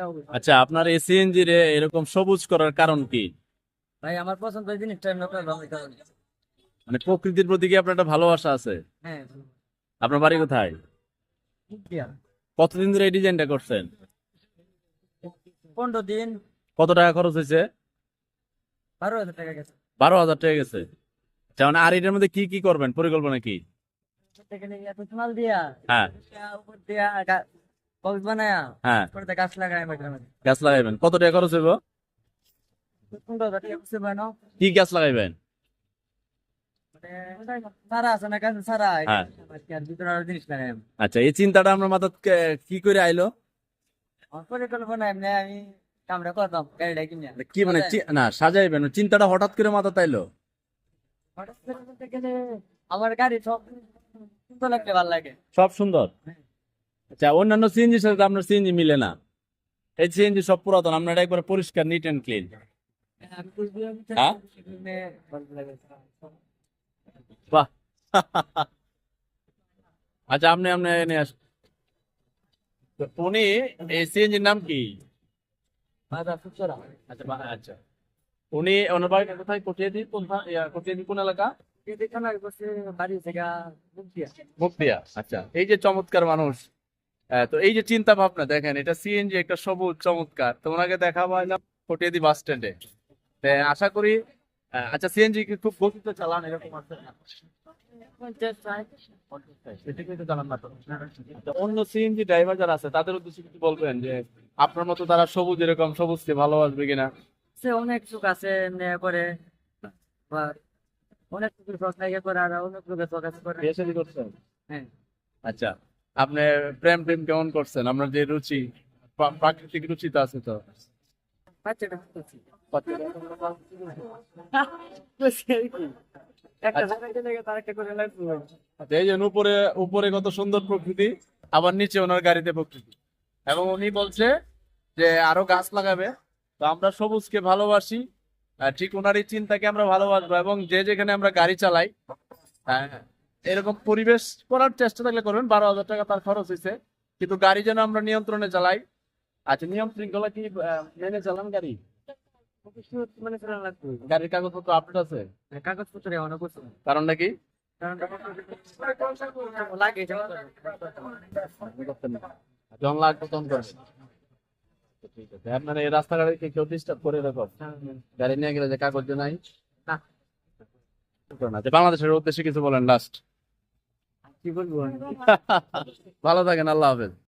হবে আচ্ছা আপনার এই সিএনজি রে এরকম সবুজ করার কারণ কি? ভাই আমার পছন্দের জিনিসটা আমি আপনার ভালো মানে প্রকৃতির প্রতি কি আপনার একটা ভালোবাসা আছে? হ্যাঁ। আপনার বাড়ি কোথায়? কতদিন ধরে এই ডিজাইনটা করছেন? পনেরো দিন। কত টাকা খরচ হয়েছে? বারো হাজার টাকা গেছে। বারো হাজার টাকা গেছে। আচ্ছা মানে আর এটার মধ্যে কি কি করবেন? পরিকল্পনা কি? হ্যাঁ। হ্যাঁ। গাছ লাগাই গাছ লাগাইবেন। কত টাকা খরচ হইব? কি গাছ লাগাইবেন? মানে হ্যাঁ। আচ্ছা এই চিন্তাটা আপনার মাথা কি করে আইলো? আমার পরিকল্পনা এমনি আমি কামড়া করতাম গাড়িটা কিনে কি মানে না সাজাইবেন। চিন্তাটা হঠাৎ করে মাথা তাইলো হঠাৎ করে বলতে গেলে আমার গাড়ি সব সুন্দর লাগতে ভালো লাগে। সব সুন্দর। আচ্ছা অন্যান্য সিএনজির সাথে আপনার সিএনজি মিলে না? এই সিএনজি সব পুরাতন আপনার একবার পরিষ্কার নিট অ্যান্ড ক্লিন হ্যাঁ? বাহ। আচ্ছা আপনি আপনি এনে আস উনি এই সিএনজির নাম কি? আচ্ছা আচ্ছা। উনি ওনার বাড়ি কোথায়? কটিয়াদি কোন কটিয়াদি কোন এলাকা? মুক্তিয়া। আচ্ছা। এই যে চমৎকার মানুষ তো এই যে চিন্তা ভাবনা দেখেন এটা সিএনজি একটা সবুজ চমৎকার। তো ওনাকে দেখা পাইলাম কটিয়াদি বাস স্ট্যান্ডে। আশা করি আচ্ছা সিএনজি কি খুব গতিতে চালান এরকম আছে অন্য সিএনজি ড্রাইভার যারা আছে তাদের উদ্দেশ্যে কিছু বলবেন যে আপনার মতো তারা সবুজ এরকম সবুজকে ভালোবাসবে কিনা? সে অনেক সুখ আছে করে অনেক সুখের করে আর অনেক সুখের শখ আছে করে। বিয়ে শাদী করছেন? হ্যাঁ। আচ্ছা আপনি প্রেম প্রেম কেমন করছেন? আপনার যে রুচি প্রাকৃতিক রুচি তো আছে তো? লাগবে আচ্ছা, এই যে উপরে উপরে কত সুন্দর প্রকৃতি আবার নিচে ওনার গাড়িতে প্রকৃতি। এবং উনি বলছে যে আরও গাছ লাগাবে। তো আমরা সবুজকে ভালোবাসি। ঠিক ওনার এই চিন্তাকে আমরা ভালোবাসবো এবং যে যেখানে আমরা গাড়ি চালাই হ্যাঁ, এরকম পরিবেশ করার চেষ্টা থাকলে করবেন। বারো হাজার টাকা তার খরচ হয়েছে। কিন্তু গাড়ি যেন আমরা নিয়ন্ত্রণে চালাই। আচ্ছা নিয়ম শৃঙ্খলা কি মেনে চালান গাড়ি? গাড়ির কাগজপত্র আপডেট আছে? কাগজপত্র এমন করছে। কারণ নাকি জন তখন ঠিক আছে। আপনার এই রাস্তাঘাটে কি কেউ ডিস্টার্ব করে এরকম গাড়ি নিয়ে গেলে যে কাগজ নাই না। আচ্ছা, বাংলাদেশের উদ্দেশ্যে কিছু বলেন লাস্ট কি বলব? ভালো থাকেন আল্লাহ হাফেজ।